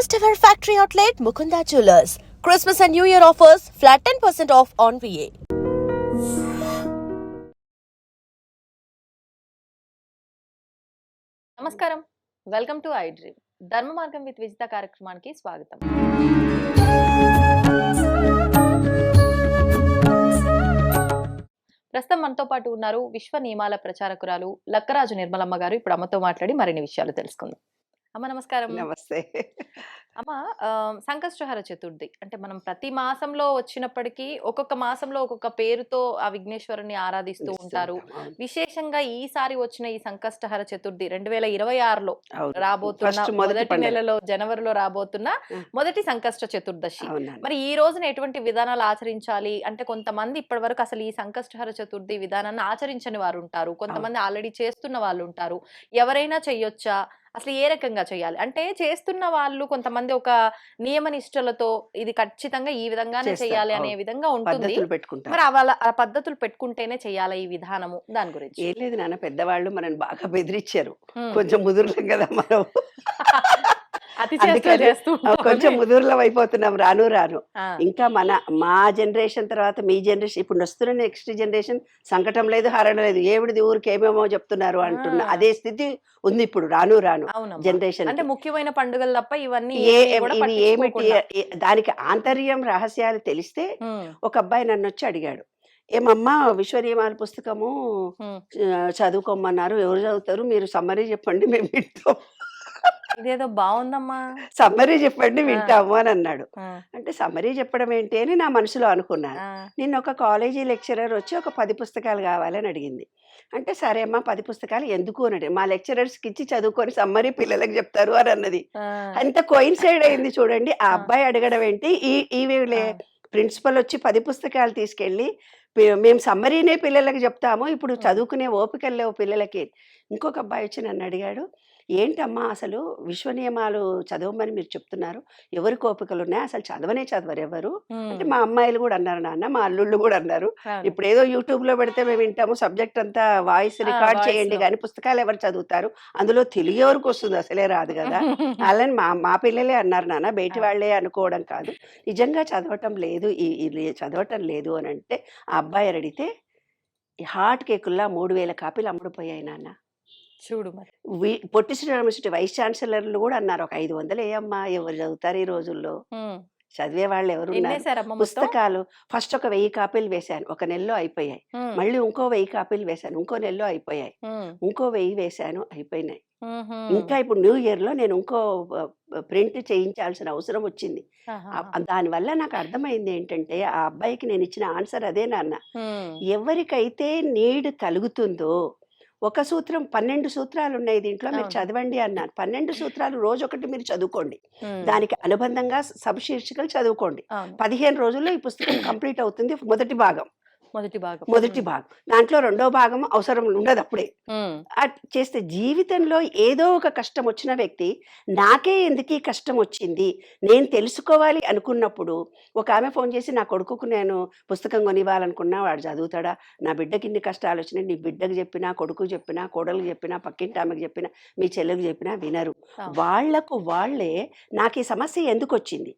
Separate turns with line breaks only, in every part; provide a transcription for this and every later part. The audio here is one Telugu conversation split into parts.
First ever factory outlet Mukunda jewellers Christmas and new year offers flat ten percent off on VA
నమస్కారం. Welcome to I dream Dharma Margam with Vijitha కార్యక్రమానికి స్వాగతం. ప్రస్తుతం మనతో పాటు ఉన్నారు విశ్వ నియమాల ప్రచారకురాలు లక్కరాజు నిర్మలమ్మ గారు. ఇప్పుడు అమ్మతో మాట్లాడి మరిన్ని విషయాలు తెలుసుకుందాం. అమ్మ నమస్కారం.
నమస్తే.
అమ్మ సంకష్టహర చతుర్థి. అంటే మనం ప్రతి మాసంలో వచ్చినప్పటికీ ఒక్కొక్క మాసంలో ఒక్కొక్క పేరుతో ఆ విఘ్నేశ్వరుని ఆరాధిస్తూ ఉంటారు. విశేషంగా ఈసారి వచ్చిన ఈ సంకష్టహర చతుర్థి రెండు వేల ఇరవై ఆరులో. రాబోతున్న
మొదటి.
నెలలో జనవరిలో రాబోతున్న. మొదటి సంకష్ట చతుర్దశి. మరి ఈ రోజున ఎటువంటి విధానాలు ఆచరించాలి? అంటే కొంతమంది ఇప్పటి వరకు అసలు ఈ సంకష్టహర చతుర్థి విధానాన్ని ఆచరించని వారు ఉంటారు. కొంతమంది ఆల్రెడీ చేస్తున్న వాళ్ళు ఉంటారు. ఎవరైనా చెయ్యొచ్చా అసలు ఏ రకంగా చేయాలి? అంటే చేస్తున్న వాళ్ళు కొంతమంది ఒక నియమ నిష్టలతో ఇది ఖచ్చితంగా ఈ విధంగానే చేయాలి అనే. విధంగా ఉంటుంది. మరి వాళ్ళ ఆ పద్ధతులు పెట్టుకుంటేనే చేయాలి ఈ విధానము దాని గురించి.
ఏం లేదు నాన్న పెద్దవాళ్ళు మనని బాగా బెదిరించారు. కొంచెం ముదురులం కదా మనం. కొంచెం. ముదురులం అయిపోతున్నాం. రాను రాను. ఇంకా మన మా జనరేషన్ తర్వాత మీ జనరేషన్ ఇప్పుడు వస్తున్న నెక్స్ట్ జనరేషన్ సంకటం లేదు హరణ లేదు. ఏమిడిది ఊరికి ఏమేమో చెప్తున్నారు అంటున్న. అదే స్థితి ఉంది ఇప్పుడు రాను రాను. జనరేషన్
అంటే ముఖ్యమైన పండుగలు తప్ప ఇవన్నీ
ఏమిటి దానికి ఆంతర్యం రహస్యాలు తెలిస్తే ఒక అబ్బాయి నన్ను వచ్చి అడిగాడు. ఏమమ్మా విశ్వనియమాల పుస్తకము చదువుకోమన్నారు. ఎవరు చదువుతారు? మీరు సమ్మరీ చెప్పండి మేము వింటాం.
ఇదేదో బాగుందమ్మా
సమ్మరీ చెప్పండి వింటాము అని అన్నాడు. అంటే సమ్మరీ చెప్పడం ఏంటి అని నా మనసులో అనుకున్నాను. నిన్న ఒక కాలేజీ లెక్చరర్ వచ్చి ఒక పది పుస్తకాలు కావాలని అడిగింది. అంటే సరే అమ్మా పది పుస్తకాలు ఎందుకు అని. మా లెక్చరర్స్కి ఇచ్చి చదువుకొని సమ్మరీ పిల్లలకు చెప్తారు అని అన్నది. అంత కోయిన్సైడ్ అయింది చూడండి. ఆ. అబ్బాయి అడగడం ఏంటి? ఈ ఈవేళే
ఆ.
ప్రిన్సిపల్ వచ్చి పది పుస్తకాలు తీసుకెళ్ళి "పి- మేము సమ్మరీనే పిల్లలకి చెప్తాము. ఇప్పుడు. చదువుకునే ఓపికలు లేవు పిల్లలకి. ఇంకొక అబ్బాయి వచ్చి నన్ను అడిగాడు. ఏంటమ్మా అసలు విశ్వ నియమాలు చదవమని మీరు చెప్తున్నారు? ఎవరికి ఓపికలు ఉన్నాయి అసలు చదవనే చదవరు ఎవరు? అంటే మా అమ్మాయిలు కూడా అన్నారు నాన్న మా అల్లుళ్ళు కూడా అన్నారు. ఇప్పుడు ఏదో యూట్యూబ్లో పెడితే మేము వింటాము సబ్జెక్ట్ అంతా వాయిస్ రికార్డ్ చేయండి. కానీ పుస్తకాలు ఎవరు చదువుతారు? అందులో తెలుగు ఎవరికి వస్తుంది అసలే రాదు కదా. అలాని మా మా పిల్లలే అన్నారు నాన్న బయటి. వాళ్ళే అనుకోవడం కాదు. నిజంగా చదవటం లేదు. ఈ చదవటం లేదు అని అంటే ఆ అబ్బాయి అడిగితే హార్ట్ కేకుల్లా మూడు వేల కాపీలు అమ్ముడుపోయాయి నాన్న.
చూడు మరి.
పొట్టి శ్రీరామకృష్ణ వైస్ ఛాన్సలర్లు కూడా అన్నారు. ఒక ఐదు వందలు ఏయమ్మా ఎవరు చదువుతారు ఈ రోజుల్లో. చదివే వాళ్ళు ఎవరు? పుస్తకాలు ఫస్ట్ ఒక వెయ్యి కాపీలు వేశాను. ఒక నెలలో అయిపోయాయి. మళ్ళీ ఇంకో వెయ్యి కాపీలు వేశాను. ఇంకో నెలలో అయిపోయాయి. ఇంకో వెయ్యి వేశాను. అయిపోయినాయి. ఇంకా ఇప్పుడు న్యూ ఇయర్లో నేను ఇంకో ప్రింట్ చేయించాల్సిన అవసరం వచ్చింది. దానివల్ల నాకు అర్థమైంది ఏంటంటే ఆ అబ్బాయికి నేను ఇచ్చిన ఆన్సర్ అదే నాన్న. ఎవరికైతే నీడ్ కలుగుతుందో ఒక సూత్రం పన్నెండు సూత్రాలు ఉన్నాయి దీంట్లో మీరు. చదవండి అన్నాను పన్నెండు సూత్రాలు రోజు ఒకటి మీరు చదువుకోండి. దానికి అనుబంధంగా సబ్ శీర్షికలు చదువుకోండి. పదిహేను రోజుల్లో ఈ పుస్తకం కంప్లీట్ అవుతుంది మొదటి భాగం.
మొదటి భాగం.
మొదటి భాగం. దాంట్లో రెండో భాగం అవసరం ఉండదు అప్పుడే. చేస్తే జీవితంలో ఏదో ఒక కష్టం వచ్చిన వ్యక్తి నాకే ఎందుకు ఈ కష్టం వచ్చింది? నేను తెలుసుకోవాలి అనుకున్నప్పుడు ఒక ఆమె ఫోన్ చేసి నా కొడుకుకు నేను పుస్తకం కొనివ్వాలనుకున్నా వాడు చదువుతాడా? నా బిడ్డకి ఇన్ని కష్టాలు వచ్చినాయి నీ బిడ్డకు చెప్పినా కొడుకు చెప్పినా కోడలకు చెప్పినా పక్కింటి ఆమెకు చెప్పినా మీ చెల్లెకు చెప్పినా వినరు. వాళ్ళకు వాళ్ళే నాకు ఈ సమస్య ఎందుకు వచ్చింది?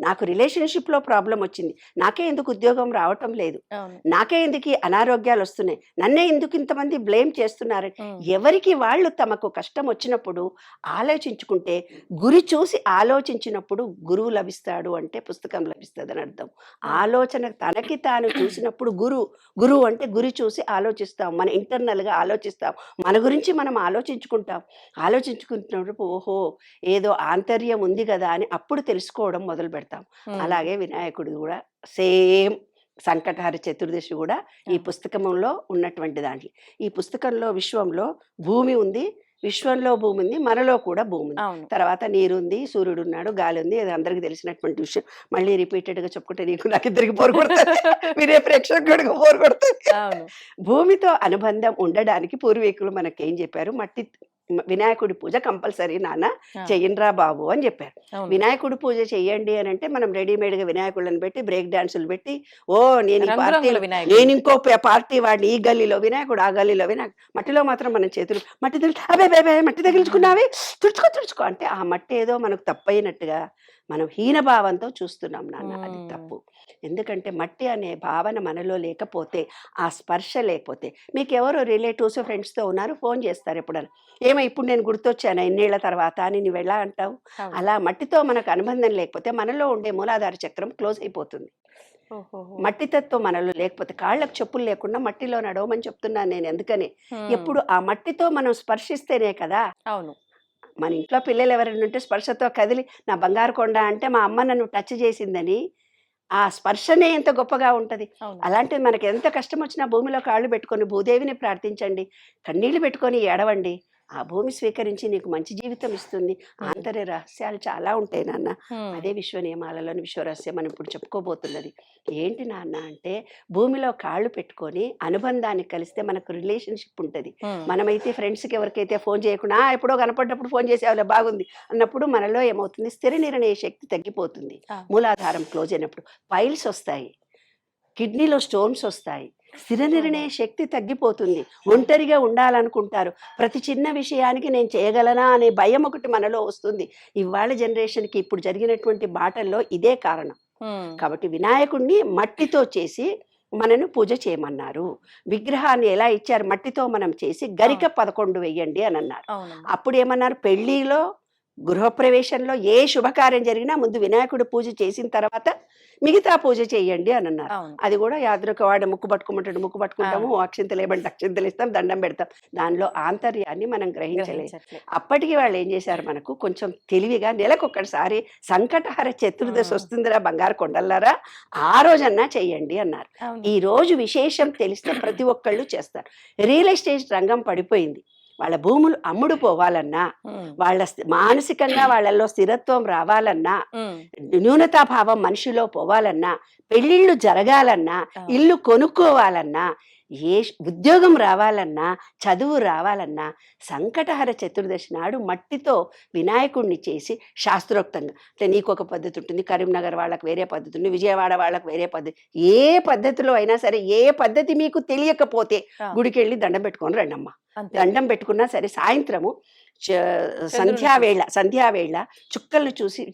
నాకు రిలేషన్షిప్లో ప్రాబ్లం వచ్చింది. నాకే ఎందుకు ఉద్యోగం రావటం లేదు. నాకే ఎందుకు అనారోగ్యాలు వస్తున్నాయి? నన్నే ఎందుకు ఇంతమంది బ్లేమ్ చేస్తున్నారు? ఎవరికి వాళ్ళు తమకు కష్టం వచ్చినప్పుడు ఆలోచించుకుంటే గురి చూసి ఆలోచించినప్పుడు గురువు లభిస్తాడు అంటే పుస్తకం లభిస్తుంది అని అర్థం. ఆలోచన తనకి తాను చూసినప్పుడు గురు గురువు అంటే గురి చూసి ఆలోచిస్తాం. మన ఇంటర్నల్గా ఆలోచిస్తాం. మన గురించి మనం ఆలోచించుకుంటాం. ఆలోచించుకుంటున్నప్పుడు ఓహో ఏదో ఆంతర్యం ఉంది కదా అని అప్పుడు తెలుసుకోవడం మొదలు పెడతాం
ఉమ్,
అలాగే వినాయకుడు కూడా సేమ్ సంకటహర చతుర్దశి కూడా ఈ. పుస్తకంలో ఉన్నటువంటి దాంట్లో. ఈ పుస్తకంలో విశ్వంలో భూమి ఉంది విశ్వంలో భూమి ఉంది మనలో కూడా భూమి ఉంది. తర్వాత నీరు ఉంది సూర్యుడు ఉన్నాడు గాలి ఉంది అది అందరికి తెలిసినటువంటి విషయం. మళ్ళీ రిపీటెడ్గా చెప్పుకుంటే నీకు నాకు ఇద్దరికి పోరు కొడుతుంది. మీరే ప్రేక్షకుడికి పోరు కొడుతుంది. భూమితో అనుబంధం ఉండడానికి పూర్వీకులు మనకి ఏం చెప్పారు? మట్టి వినాయకుడి పూజ కంపల్సరీ నాన్న. చెయ్యండ్రా బాబు అని చెప్పారు. వినాయకుడి పూజ చెయ్యండి అని అంటే మనం రెడీమేడ్గా వినాయకుళ్ళని పెట్టి బ్రేక్ డాన్సులు పెట్టి ఓ నేను ఈ. నేను ఇంకో పార్టీ వాడిని ఈ గల్లీలో వినాయకుడు ఆ గల్లీలో వినాయకుడు మట్టిలో మాత్రం మనం చేతులు మట్టి తగిలి అబే బే బే, మట్టి తగిలించుకున్నావి తుడుచుకో తుడుచుకో అంటే ఆ మట్టి ఏదో మనకు తప్పైనట్టుగా మనం హీనభావంతో చూస్తున్నాం నాన్న అది. తప్పు ఎందుకంటే మట్టి అనే భావన మనలో లేకపోతే ఆ స్పర్శ లేకపోతే. మీకు ఎవరో రిలేటివ్స్ ఫ్రెండ్స్తో ఉన్నారు ఫోన్ చేస్తారు ఎప్పుడైనా ఏమో ఇప్పుడు నేను గుర్తొచ్చాను ఎన్నేళ్ళ తర్వాత అని నువ్వు ఎలా అంటావు. అలా మట్టితో మనకు అనుబంధం లేకపోతే మనలో ఉండే మూలాధార చక్రం క్లోజ్ అయిపోతుంది. మట్టి తత్వం మనలో లేకపోతే కాళ్ళకు చెప్పులు లేకుండా మట్టిలో నడవమని చెప్తున్నాను నేను ఎందుకని. ఎప్పుడు ఆ మట్టితో మనం స్పర్శిస్తేనే కదా!
అవును.
మన ఇంట్లో పిల్లలు ఎవరైనా ఉంటే స్పర్శతో కదిలి నా బంగారు కొండ అంటే మా అమ్మ నన్ను టచ్ చేసిందని ఆ స్పర్శనే ఎంత గొప్పగా ఉంటది. అలాంటిది మనకి ఎంత కష్టం వచ్చినా భూమిలో కాళ్ళు పెట్టుకొని భూదేవిని ప్రార్థించండి. కన్నీళ్ళు పెట్టుకొని ఏడవండి. ఆ భూమి స్వీకరించి నీకు మంచి జీవితం ఇస్తుంది. ఆంతర్య రహస్యాలు చాలా ఉంటాయి నాన్న. అదే విశ్వ నియమాలలోని విశ్వరహస్యం మనం ఇప్పుడు చెప్పుకోబోతున్నది. ఏంటి నాన్న అంటే భూమిలో కాళ్ళు పెట్టుకొని అనుబంధాన్ని కలిస్తే మనకు రిలేషన్షిప్ ఉంటుంది. మనమైతే ఫ్రెండ్స్కి ఎవరికైతే ఫోన్ చేయకుండా "ఆ, ఎప్పుడో కనపడ్డప్పుడు ఫోన్ చేసేవాళ్ళే బాగుంది. అన్నప్పుడు మనలో ఏమవుతుంది? స్థిర నిర్ణయ శక్తి తగ్గిపోతుంది. మూలాధారం క్లోజ్ అయినప్పుడు పైల్స్ వస్తాయి. కిడ్నీలో స్టోన్స్ వస్తాయి. స్థిర నిర్ణయ శక్తి తగ్గిపోతుంది. ఒంటరిగా ఉండాలనుకుంటారు. ప్రతి చిన్న విషయానికి నేను చేయగలనా అనే భయం ఒకటి మనలో వస్తుంది. ఇవాళ జనరేషన్కి ఇప్పుడు జరిగినటువంటి మాటల్లో ఇదే కారణం. కాబట్టి వినాయకుడిని మట్టితో చేసి మనను పూజ చేయమన్నారు. విగ్రహాన్ని ఎలా ఇచ్చారు మట్టితో మనం చేసి గరిక పదకొండు వెయ్యండి అని అన్నారు. అప్పుడు ఏమన్నారు? పెళ్ళిలో గృహప్రవేశంలో ఏ శుభకార్యం జరిగినా ముందు వినాయకుడు పూజ చేసిన తర్వాత మిగతా పూజ చేయండి అని అన్నారు. అది కూడా యాదృక వాడు ముక్కు పట్టుకోమంటాడు ముక్కు పట్టుకుంటాము అక్షింతలు ఏమంటే అక్షింతలు ఇస్తాం దండం పెడతాం. దానిలో ఆంతర్యాన్ని మనం గ్రహించలేదు. అప్పటికి వాళ్ళు ఏం చేశారు మనకు కొంచెం తెలివిగా నెలకొకటిసారి సంకటహర చతుర్దశి. వస్తుందిరా బంగారు కొండల్లారా ఆ రోజన్నా చెయ్యండి అన్నారు. ఈ రోజు విశేషం తెలిస్తే ప్రతి ఒక్కళ్ళు చేస్తారు. రియల్ ఎస్టేట్ రంగం పడిపోయింది. వాళ్ళ భూములు అమ్ముడు పోవాలన్నా. వాళ్ళ మానసికంగా వాళ్ళల్లో స్థిరత్వం రావాలన్నా. న్యూనతాభావం మనిషిలో పోవాలన్నా పెళ్ళిళ్ళు జరగాలన్నా. ఇల్లు కొనుక్కోవాలన్నా ఏ ఉద్యోగం రావాలన్నా చదువు రావాలన్నా సంకటహర చతుర్దశి నాడు మట్టితో వినాయకుడిని చేసి శాస్త్రోక్తంగా అంటే నీకు ఒక పద్ధతి ఉంటుంది కరీంనగర్ వాళ్ళకి వేరే పద్ధతి ఉంటుంది విజయవాడ వాళ్ళకి వేరే పద్ధతి ఏ పద్ధతిలో అయినా సరే ఏ పద్ధతి మీకు తెలియకపోతే. గుడికి వెళ్ళి దండం పెట్టుకొని రండమ్మా దండం పెట్టుకున్నా సరే సాయంత్రము సంధ్యావేళ సంధ్యావేళ చుక్కలు చూసి.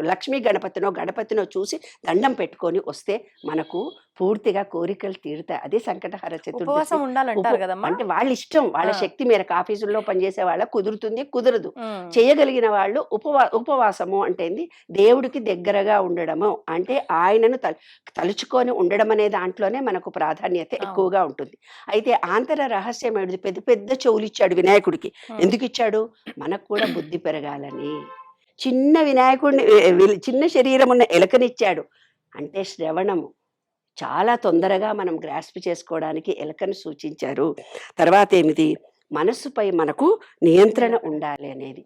లక్ష్మీ గణపతినో గణపతినో చూసి దండం పెట్టుకొని వస్తే మనకు పూర్తిగా కోరికలు తీరుతాయి. అదే సంకటహర చతుర్దశి
ఉండాలంటారు కదమ్మా?
అంటే వాళ్ళ ఇష్టం వాళ్ళ. శక్తి మేరకు ఆఫీసుల్లో పనిచేసే వాళ్ళ కుదురుతుంది కుదరదు. చేయగలిగిన వాళ్ళు ఉపవా ఉపవాసము అంటే ఏంది? దేవుడికి దగ్గరగా ఉండడము. అంటే ఆయనను తలు తలుచుకొని ఉండడం అనే దాంట్లోనే మనకు ప్రాధాన్యత. ఎక్కువగా ఉంటుంది. అయితే ఆంతర రహస్యం పెద్ద పెద్ద చెవులు ఇచ్చాడు వినాయకుడికి. ఎందుకు ఇచ్చాడు మనకు కూడా బుద్ధి పెరగాలని. చిన్న వినాయకుడిని చిన్న శరీరం ఉన్న ఎలకనిచ్చాడు అంటే శ్రవణము. చాలా తొందరగా మనం గ్రాస్ప్ చేసుకోవడానికి ఎలకను సూచించారు. తర్వాత ఏమిటి? మనస్సుపై మనకు నియంత్రణ ఉండాలి అనేది.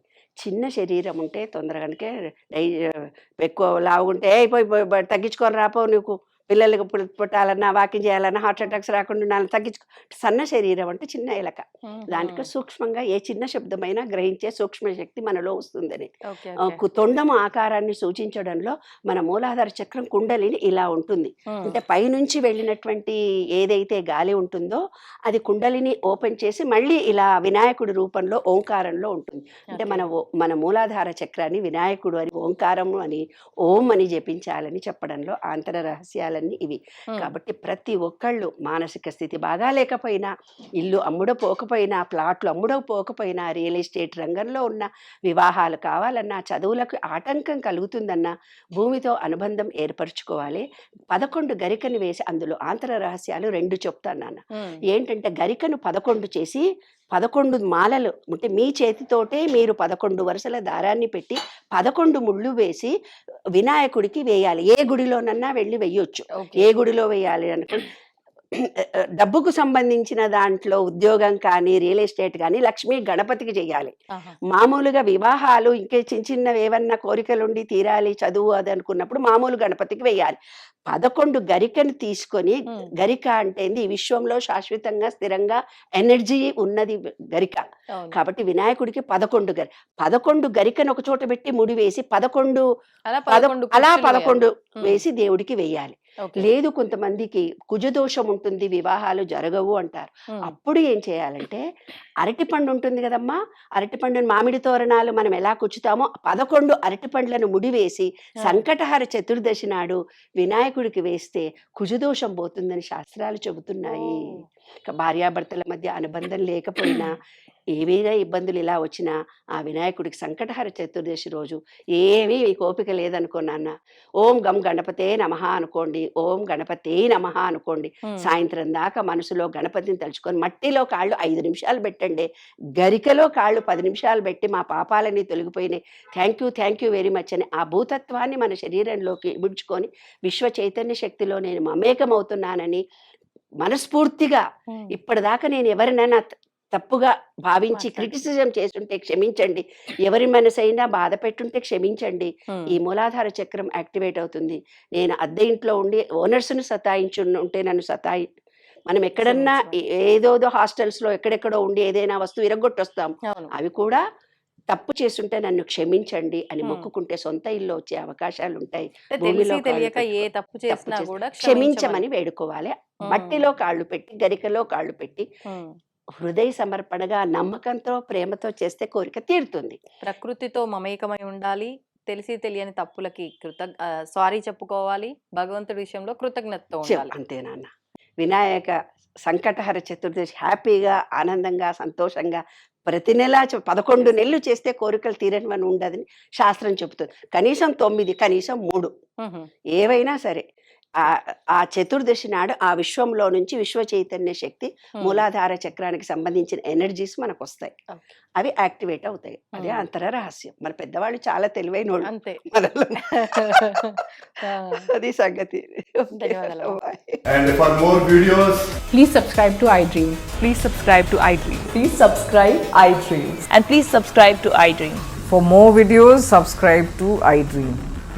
చిన్న శరీరం ఉంటే తొందరగానే డై- ఎక్కువ లావుంటే అయిపోయి తగ్గించుకొని రాపో నీకు. పిల్లలకి పుట్టాలన్నా వాకింగ్ చేయాలన్నా హార్ట్ అటాక్స్ రాకుండా ఉండాలని తగ్గించుకో సన్న శరీరం అంటే చిన్న ఎలక. దాంట్లో సూక్ష్మంగా ఏ చిన్న శబ్దమైనా గ్రహించే సూక్ష్మ శక్తి మనలో వస్తుందని తొండము ఆకారాన్ని సూచించడంలో మన మూలాధార చక్రం కుండలిని ఇలా ఉంటుంది. అంటే పైనుంచి వెళ్ళినటువంటి ఏదైతే గాలి ఉంటుందో అది కుండలిని ఓపెన్ చేసి మళ్ళీ ఇలా వినాయకుడి రూపంలో ఓంకారంలో ఉంటుంది అంటే. మన మన మూలాధార చక్రాన్ని వినాయకుడు అని ఓంకారము అని ఓం అని జపించాలని చెప్పడంలో ఆంతర రహస్యాలన్నీ ఇవి. కాబట్టి ప్రతి ఒక్కళ్ళు మానసిక స్థితి బాగా లేకపోయినా ఇల్లు అమ్ముడపోకపోయినా ప్లాట్లు అమ్ముడపోకపోయినా రియల్ ఎస్టేట్ రంగంలో ఉన్న వివాహాలు కావాలన్నా చదువులకు ఆటంకం కలుగుతుందన్నా భూమితో అనుబంధం ఏర్పరచుకోవాలి పదకొండు గరికను వేసి అందులో ఆంతర రహస్యాలు రెండు చెప్తాను నాన్న. ఏంటంటే గరికను పదకొండు చేసి పదకొండు మాలలు. అంటే మీ చేతితోటే మీరు పదకొండు వరుసల దారాన్ని పెట్టి పదకొండు ముళ్ళు వేసి వినాయకుడికి వేయాలి. ఏ గుడిలోనన్నా వెళ్ళి వేయొచ్చు
ఓకే.
ఏ గుడిలో వేయాలి అనుకుని డబ్బుకు సంబంధించిన దాంట్లో ఉద్యోగం కానీ రియల్ ఎస్టేట్ కానీ లక్ష్మీ గణపతికి చేయాలి. మామూలుగా వివాహాలు ఇంకే చిన్న చిన్నవి ఏమన్నా కోరికలుండి తీరాలి చదువు అది అనుకున్నప్పుడు మామూలు గణపతికి వేయాలి పదకొండు గరికను తీసుకొని. గరిక అంటే? ఈ విశ్వంలో శాశ్వతంగా స్థిరంగా ఎనర్జీ ఉన్నది గరిక. కాబట్టి వినాయకుడికి పదకొండు గరి పదకొండు గరికను ఒక చోట పెట్టి ముడి వేసి పదకొండు
అలా
పద-
పదకొండు.
వేసి దేవుడికి వేయాలి. లేదు కొంతమందికి కుజదోషం ఉంటుంది వివాహాలు జరగవు అంటారు. అప్పుడు ఏం చేయాలంటే అరటిపండు ఉంటుంది కదమ్మా అరటిపండుని మామిడి తోరణాలు మనం ఎలా కుచ్చుతామో పదకొండు అరటిపండ్లను ముడివేసి
ఆ.
సంకటహార చతుర్దశి నాడు వినాయకుడికి వేస్తే కుజదోషం పోతుందని శాస్త్రాలు చెబుతున్నాయి భార్యాభర్తల మధ్య అనుబంధం లేకపోయినా ఏవైనా ఇబ్బందులు ఇలా వచ్చినా ఆ వినాయకుడికి సంకటహర చతుర్దశి రోజు ఏమీ మీకు ఓపిక లేదనుకో నాన్న ఓం గం గణపతే నమః అనుకోండి ఓం గణపతే నమః అనుకోండి. సాయంత్రం దాకా మనసులో గణపతిని తలుచుకొని మట్టిలో కాళ్ళు ఐదు నిమిషాలు పెట్టండి గరికలో కాళ్ళు పది నిమిషాలు పెట్టి మా పాపాలని తొలగిపోయినాయి thank you thank you very much అని ఆ భూతత్వాన్ని మన శరీరంలోకి ఇముడ్చుకొని విశ్వ చైతన్య శక్తిలో నేను మమేకమవుతున్నానని మనస్ఫూర్తిగా. ఇప్పటిదాకా నేను ఎవరినైనా తప్పుగా భావించి. క్రిటిసిజం చేస్తుంటే క్షమించండి ఎవరి మనసైనా బాధ పెట్టుంటే క్షమించండి. ఈ మూలాధార చక్రం యాక్టివేట్ అవుతుంది నేను అద్దె ఇంట్లో ఉండి ఓనర్స్ను సతాయించు ఉంటే నన్ను సతాయి మనం ఎక్కడన్నా ఏదోదో హాస్టల్స్లో ఎక్కడెక్కడో ఉండి ఏదైనా వస్తువు ఇరగొట్టొస్తాం. అవి కూడా తప్పు చేస్తుంటే నన్ను క్షమించండి అని. మొక్కుకుంటే సొంత ఇల్లు వచ్చే అవకాశాలు ఉంటాయి భూమిలో
తెలియక ఏ తప్పు చేసినా
చేసి-
కూడా
క్షమించమని వేడుకోవాలి. మట్టిలో కాళ్ళు పెట్టి గరికలో కాళ్ళు పెట్టి. హృదయ సమర్పణగా నమ్మకంతో ప్రేమతో చేస్తే కోరిక తీరుతుంది.
ప్రకృతితో మమేకమై ఉండాలి. తెలిసి తెలియని తప్పులకి కృత సారీ చెప్పుకోవాలి. భగవంతుడి విషయంలో కృతజ్ఞతతో
చెప్
ఉండాలి.
అంతే నాన్న. వినాయక సంకటహర చతుర్దశి హ్యాపీగా ఆనందంగా సంతోషంగా ప్రతి నెల పదకొండు నెలలు చేస్తే కోరికలు తీరనివని ఉండదని శాస్త్రం చెబుతుంది. కనీసం తొమ్మిది కనీసం మూడు. ఏవైనా సరే. ఆ చతుర్దశి నాడు ఆ విశ్వంలో నుంచి విశ్వ చైతన్య శక్తి మూలాధార చక్రానికి సంబంధించిన ఎనర్జీస్ మనకు వస్తాయి అవి యాక్టివేట్ అవుతాయి. అదే అంతర రహస్యం. మన పెద్దవాళ్ళు చాలా తెలివైన
అంతే.
అది సంగతి.
Please
subscribe
to I Dream please
subscribe to I Dream
please subscribe I Dream
and please subscribe
to I Dream for more
videos subscribe to I Dream